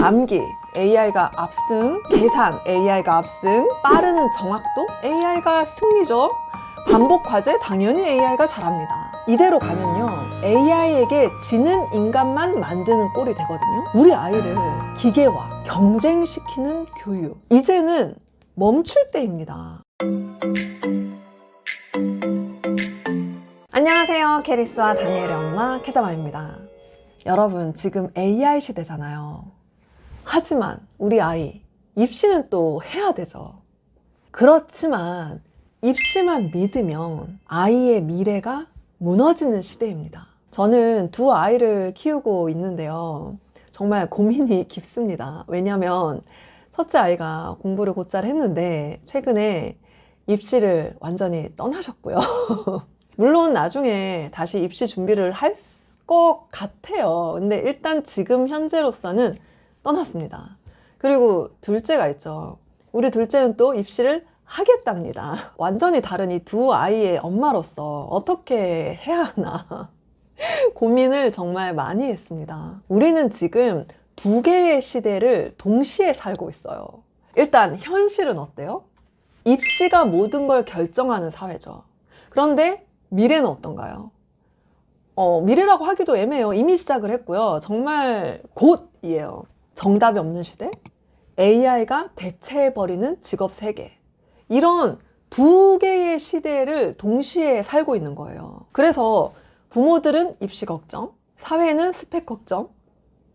암기 AI가 압승, 계산 AI가 압승, 빠른 정확도 AI가 승리죠. 반복 과제 당연히 AI가 잘합니다. 이대로 가면요. AI에게 지는 인간만 만드는 꼴이 되거든요. 우리 아이를 기계화, 경쟁시키는 교육. 이제는 멈출 때입니다. 안녕하세요. 캐리스와 다니엘의 엄마 캐다마입니다. 여러분, 지금 AI 시대잖아요. 하지만 우리 아이 입시는 또 해야 되죠. 그렇지만 입시만 믿으면 아이의 미래가 무너지는 시대입니다. 저는 두 아이를 키우고 있는데요. 정말 고민이 깊습니다. 왜냐하면 첫째 아이가 공부를 곧잘 했는데 최근에 입시를 완전히 떠나셨고요. 물론 나중에 다시 입시 준비를 할 것 같아요. 근데 일단 지금 현재로서는 떠났습니다. 그리고 둘째가 있죠. 우리 둘째는 또 입시를 하겠답니다. 완전히 다른 이 두 아이의 엄마로서 어떻게 해야 하나 고민을 정말 많이 했습니다. 우리는 지금 두 개의 시대를 동시에 살고 있어요. 일단 현실은 어때요? 입시가 모든 걸 결정하는 사회죠. 그런데 미래는 어떤가요? 어, 미래라고 하기도 애매해요. 이미 시작을 했고요. 정말 곧이에요. 정답이 없는 시대? AI가 대체해버리는 직업 세계. 이런 두 개의 시대를 동시에 살고 있는 거예요. 그래서 부모들은 입시 걱정, 사회는 스펙 걱정,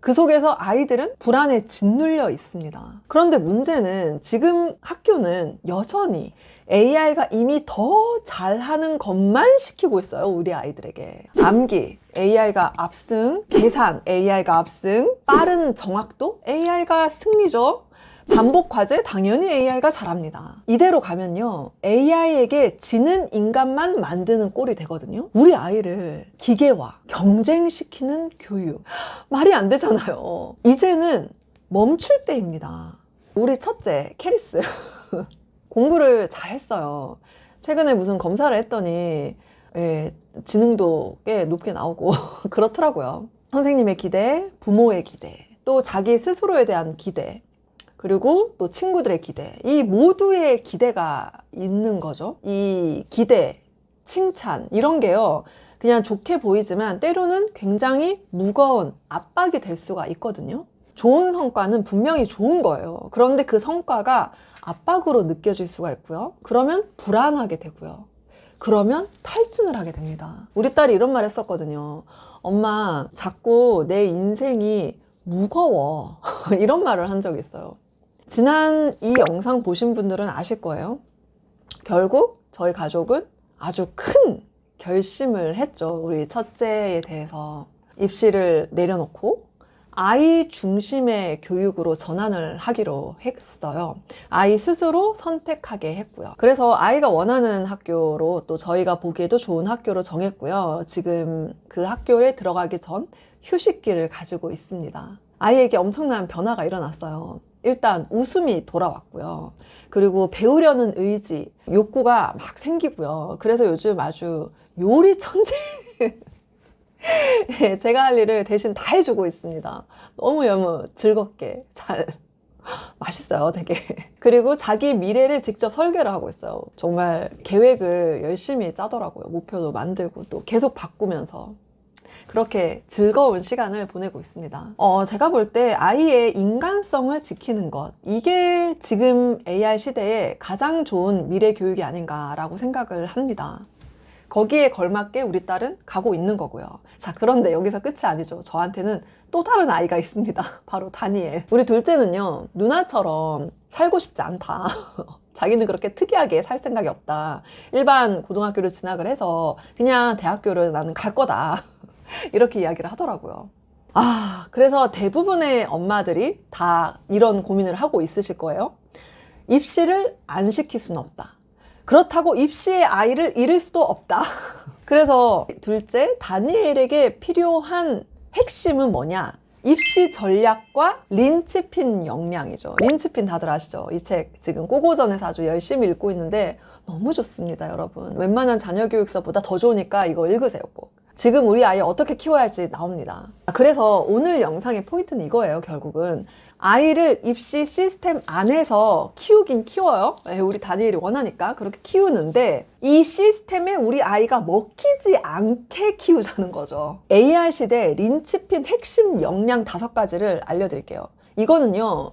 그 속에서 아이들은 불안에 짓눌려 있습니다. 그런데 문제는 지금 학교는 여전히 AI가 이미 더 잘하는 것만 시키고 있어요, 우리 아이들에게. 암기, AI가 압승, 계산, AI가 압승, 빠른 정확도, AI가 승리죠. 반복 과제 당연히 AI가 잘합니다. 이대로 가면요. AI에게 지는 인간만 만드는 꼴이 되거든요. 우리 아이를 기계화, 경쟁시키는 교육. 말이 안 되잖아요. 이제는 멈출 때입니다. 우리 첫째, 캐리스. 공부를 잘했어요. 최근에 무슨 검사를 했더니 예, 지능도 꽤 높게 나오고 그렇더라고요. 선생님의 기대, 부모의 기대, 또 자기 스스로에 대한 기대, 그리고 또 친구들의 기대. 이 모두의 기대가 있는 거죠. 이 기대, 칭찬, 이런 게요. 그냥 좋게 보이지만 때로는 굉장히 무거운 압박이 될 수가 있거든요. 좋은 성과는 분명히 좋은 거예요. 그런데 그 성과가 압박으로 느껴질 수가 있고요. 그러면 불안하게 되고요. 그러면 탈진을 하게 됩니다. 우리 딸이 이런 말 했었거든요. 엄마, 자꾸 내 인생이 무거워. 이런 말을 한 적이 있어요. 지난 이 영상 보신 분들은 아실 거예요. 결국 저희 가족은 아주 큰 결심을 했죠. 우리 첫째에 대해서 입시를 내려놓고 아이 중심의 교육으로 전환을 하기로 했어요. 아이 스스로 선택하게 했고요. 그래서 아이가 원하는 학교로 또 저희가 보기에도 좋은 학교로 정했고요. 지금 그 학교에 들어가기 전 휴식기를 가지고 있습니다. 아이에게 엄청난 변화가 일어났어요. 일단 웃음이 돌아왔고요. 그리고 배우려는 의지, 욕구가 막 생기고요. 그래서 요즘 아주 요리 천재. 예, 제가 할 일을 대신 다 해주고 있습니다. 너무 너무 즐겁게 잘. 맛있어요, 되게. 그리고 자기 미래를 직접 설계를 하고 있어요. 정말 계획을 열심히 짜더라고요. 목표도 만들고 또 계속 바꾸면서. 그렇게 즐거운 시간을 보내고 있습니다. 어, 제가 볼 때 아이의 인간성을 지키는 것. 이게 지금 AI 시대에 가장 좋은 미래 교육이 아닌가라고 생각을 합니다. 거기에 걸맞게 우리 딸은 가고 있는 거고요. 자, 그런데 여기서 끝이 아니죠. 저한테는 또 다른 아이가 있습니다. 바로 다니엘. 우리 둘째는요, 누나처럼 살고 싶지 않다. 자기는 그렇게 특이하게 살 생각이 없다. 일반 고등학교를 진학을 해서 그냥 대학교를 나는 갈 거다. 이렇게 이야기를 하더라고요. 아, 그래서 대부분의 엄마들이 다 이런 고민을 하고 있으실 거예요. 입시를 안 시킬 수는 없다. 그렇다고 입시의 아이를 잃을 수도 없다. 그래서 둘째, 다니엘에게 필요한 핵심은 뭐냐? 입시 전략과 린치핀 역량이죠. 린치핀 다들 아시죠? 이 책 지금 꼬고전에서 아주 열심히 읽고 있는데 너무 좋습니다, 여러분. 웬만한 자녀 교육서보다 더 좋으니까 이거 읽으세요, 꼭. 지금 우리 아이 어떻게 키워야 할지 나옵니다. 그래서 오늘 영상의 포인트는 이거예요, 결국은. 아이를 입시 시스템 안에서 키우긴 키워요. 예, 우리 다니엘이 원하니까 그렇게 키우는데 이 시스템에 우리 아이가 먹히지 않게 키우자는 거죠. AI 시대 린치핀 핵심 역량 다섯 가지를 알려드릴게요. 이거는요,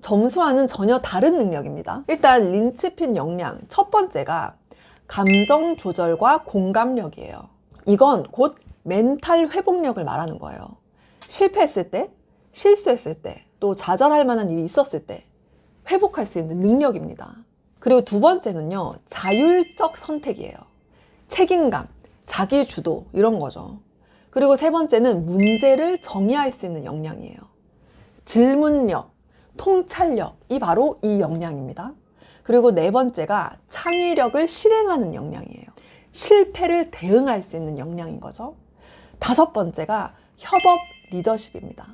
점수와는 전혀 다른 능력입니다. 일단 린치핀 역량 첫 번째가 감정 조절과 공감력이에요. 이건 곧 멘탈 회복력을 말하는 거예요. 실패했을 때, 실수했을 때, 또 좌절할 만한 일이 있었을 때 회복할 수 있는 능력입니다. 그리고 두 번째는요, 자율적 선택이에요. 책임감, 자기 주도, 이런 거죠. 그리고 세 번째는 문제를 정의할 수 있는 역량이에요. 질문력, 통찰력 이 바로 이 역량입니다. 그리고 네 번째가 창의력을 실행하는 역량이에요. 실패를 대응할 수 있는 역량인 거죠. 다섯 번째가 협업 리더십입니다.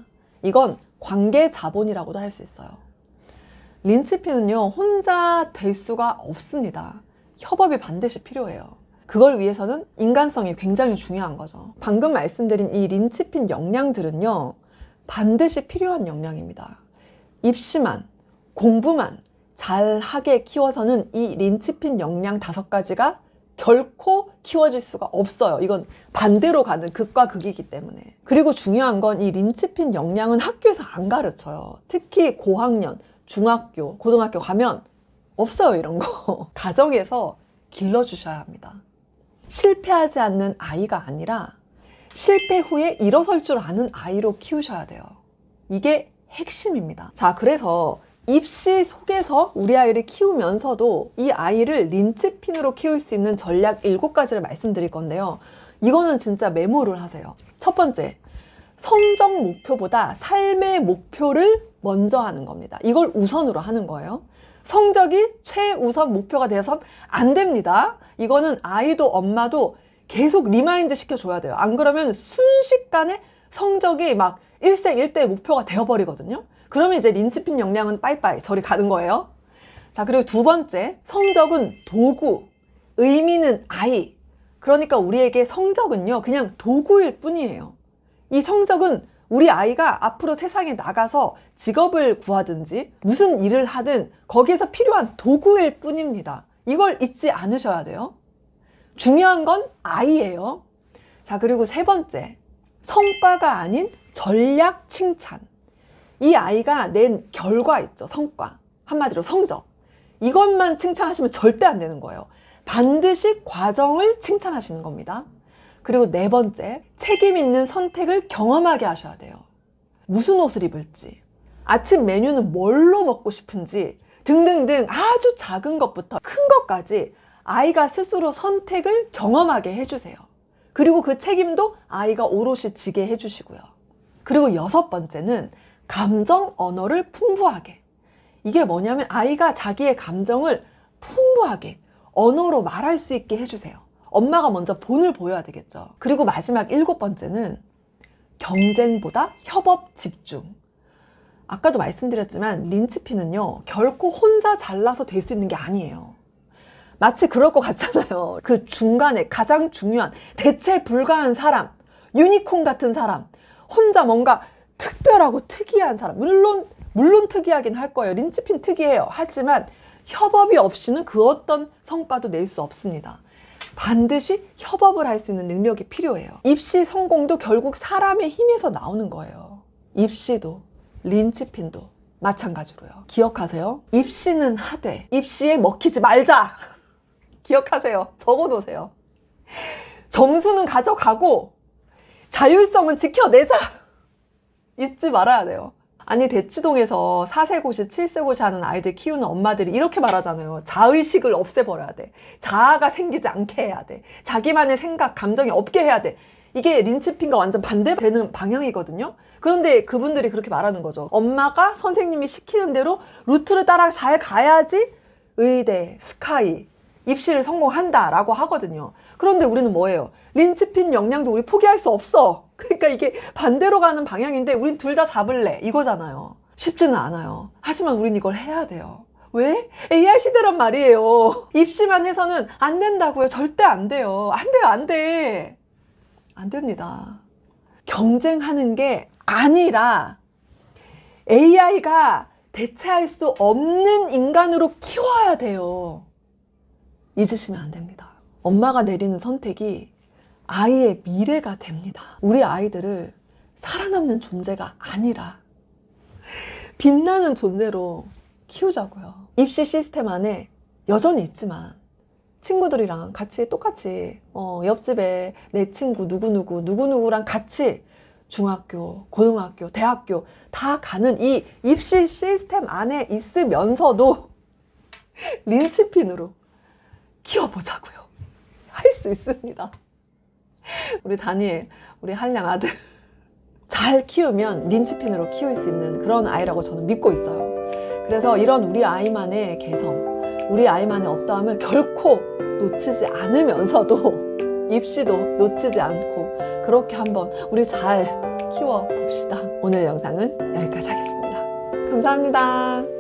이건 관계 자본이라고도 할 수 있어요. 린치피는요, 혼자 될 수가 없습니다. 협업이 반드시 필요해요. 그걸 위해서는 인간성이 굉장히 중요한 거죠. 방금 말씀드린 이 린치핀 역량들은요, 반드시 필요한 역량입니다. 입시만, 공부만 잘하게 키워서는 이 린치핀 역량 다섯 가지가 결코 키워질 수가 없어요. 이건 반대로 가는 극과 극이기 때문에. 그리고 중요한 건 이 린치핀 역량은 학교에서 안 가르쳐요. 특히 고학년, 중학교, 고등학교 가면 없어요, 이런 거. 가정에서 길러주셔야 합니다. 실패하지 않는 아이가 아니라 실패 후에 일어설 줄 아는 아이로 키우셔야 돼요. 이게 핵심입니다. 자, 그래서 입시 속에서 우리 아이를 키우면서도 이 아이를 린치핀으로 키울 수 있는 전략 7가지를 말씀드릴 건데요. 이거는 진짜 메모를 하세요. 첫 번째, 성적 목표보다 삶의 목표를 먼저 하는 겁니다. 이걸 우선으로 하는 거예요. 성적이 최우선 목표가 되어선 안 됩니다. 이거는 아이도 엄마도 계속 리마인드 시켜줘야 돼요. 안 그러면 순식간에 성적이 막 일생일대 목표가 되어버리거든요. 그러면 이제 린치핀 역량은 빠이빠이 저리 가는 거예요. 자, 그리고 두 번째, 성적은 도구, 의미는 아이. 그러니까 우리에게 성적은요, 그냥 도구일 뿐이에요. 이 성적은 우리 아이가 앞으로 세상에 나가서 직업을 구하든지 무슨 일을 하든 거기에서 필요한 도구일 뿐입니다. 이걸 잊지 않으셔야 돼요. 중요한 건 아이예요. 자, 그리고 세 번째, 성과가 아닌 전략 칭찬. 이 아이가 낸 결과 있죠. 성과. 한마디로 성적. 이것만 칭찬하시면 절대 안 되는 거예요. 반드시 과정을 칭찬하시는 겁니다. 그리고 네 번째, 책임 있는 선택을 경험하게 하셔야 돼요. 무슨 옷을 입을지, 아침 메뉴는 뭘로 먹고 싶은지 등등등 아주 작은 것부터 큰 것까지 아이가 스스로 선택을 경험하게 해주세요. 그리고 그 책임도 아이가 오롯이 지게 해주시고요. 그리고 여섯 번째는 감정 언어를 풍부하게. 이게 뭐냐면 아이가 자기의 감정을 풍부하게 언어로 말할 수 있게 해주세요. 엄마가 먼저 본을 보여야 되겠죠. 그리고 마지막 일곱 번째는 경쟁보다 협업 집중. 아까도 말씀드렸지만 린치피는요, 결코 혼자 잘나서 될 수 있는 게 아니에요. 마치 그럴 것 같잖아요. 그 중간에 가장 중요한 대체 불가한 사람, 유니콘 같은 사람, 혼자 뭔가 특별하고 특이한 사람. 물론, 물론 특이하긴 할 거예요. 린치핀 특이해요. 하지만 협업이 없이는 그 어떤 성과도 낼 수 없습니다. 반드시 협업을 할 수 있는 능력이 필요해요. 입시 성공도 결국 사람의 힘에서 나오는 거예요. 입시도, 린치핀도 마찬가지로요. 기억하세요. 입시는 하되, 입시에 먹히지 말자! 기억하세요. 적어 놓으세요. 점수는 가져가고, 자율성은 지켜내자! 잊지 말아야 돼요. 아니 대치동에서 4세 고시, 7세 고시 하는 아이들 키우는 엄마들이 이렇게 말하잖아요. 자의식을 없애버려야 돼. 자아가 생기지 않게 해야 돼. 자기만의 생각, 감정이 없게 해야 돼. 이게 린치핀과 완전 반대되는 방향이거든요. 그런데 그분들이 그렇게 말하는 거죠. 엄마가 선생님이 시키는 대로 루트를 따라 잘 가야지 의대, 스카이, 입시를 성공한다라고 하거든요. 그런데 우리는 뭐예요? 린치핀 역량도 우리 포기할 수 없어. 그러니까 이게 반대로 가는 방향인데 우린 둘 다 잡을래. 이거잖아요. 쉽지는 않아요. 하지만 우린 이걸 해야 돼요. 왜? AI 시대란 말이에요. 입시만 해서는 안 된다고요. 절대 안 돼요. 안 돼요, 안 돼. 안 됩니다. 경쟁하는 게 아니라 AI가 대체할 수 없는 인간으로 키워야 돼요. 잊으시면 안 됩니다. 엄마가 내리는 선택이 아이의 미래가 됩니다. 우리 아이들을 살아남는 존재가 아니라 빛나는 존재로 키우자고요. 입시 시스템 안에 여전히 있지만 친구들이랑 같이 똑같이 어, 옆집에 내 친구 누구누구 누구누구랑 같이 중학교, 고등학교, 대학교 다 가는 이 입시 시스템 안에 있으면서도 린치핀으로 키워보자고요. 할 수 있습니다. 우리 다니엘, 우리 한량 아들 잘 키우면 린치핀으로 키울 수 있는 그런 아이라고 저는 믿고 있어요. 그래서 이런 우리 아이만의 개성, 우리 아이만의 어떠함을 결코 놓치지 않으면서도 입시도 놓치지 않고 그렇게 한번 우리 잘 키워 봅시다. 오늘 영상은 여기까지 하겠습니다. 감사합니다.